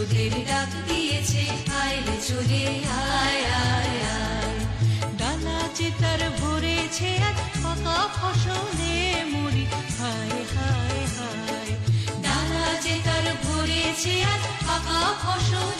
তোদের ডাক দিয়েছে আয়রে চলে আয় আয় আয়। ডানা যে তার ভরেছে আজ পাকা ফসলে মুড়ি, হায় হায় হায়। ডানা যে তার ভরেছে আজ পাকা ফসলে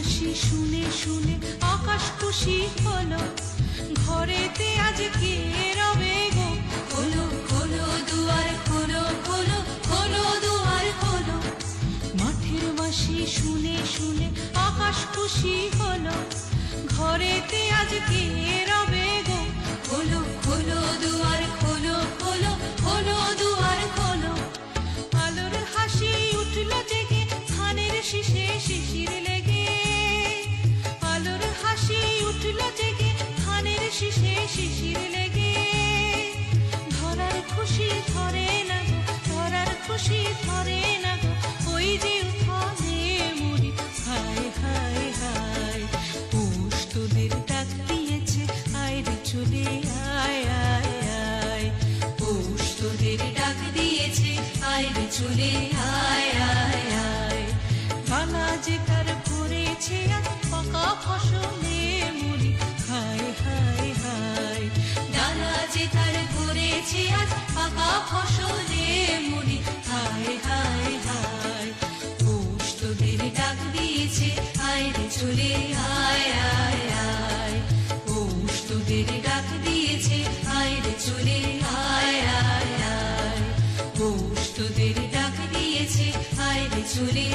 বাঁশি শুনে শুনে আকাশ খুশি হলো। ঘরেতে আজ কে রবে গো? খোলো খোলো দুয়ার খোলো খোলো খোলো দুয়ার খোলো মাঠের বাসি শুনে শুনে আকাশ খুশি হলো। ঘরেতে আজ কে ধরে না গো, ধরার খুশি ধরে না গো, ওই যে উঠানে মুড়ি। হায় হায় হায় পুষ তোদের ডাক দিয়েছে, আয় রে চলে আয় আয় আয়। পুষ তোদের ডাক দিয়েছে, আয় রে চলে আয়। ফসলে মুড়ি হায় হায় আয় আয় আয় আয়। পৌষ তোদের ডাক দিয়েছে আয় রে চলে আয় আয় আয়। পৌষ তোদের ডাক দিয়েছে আয় রে চলে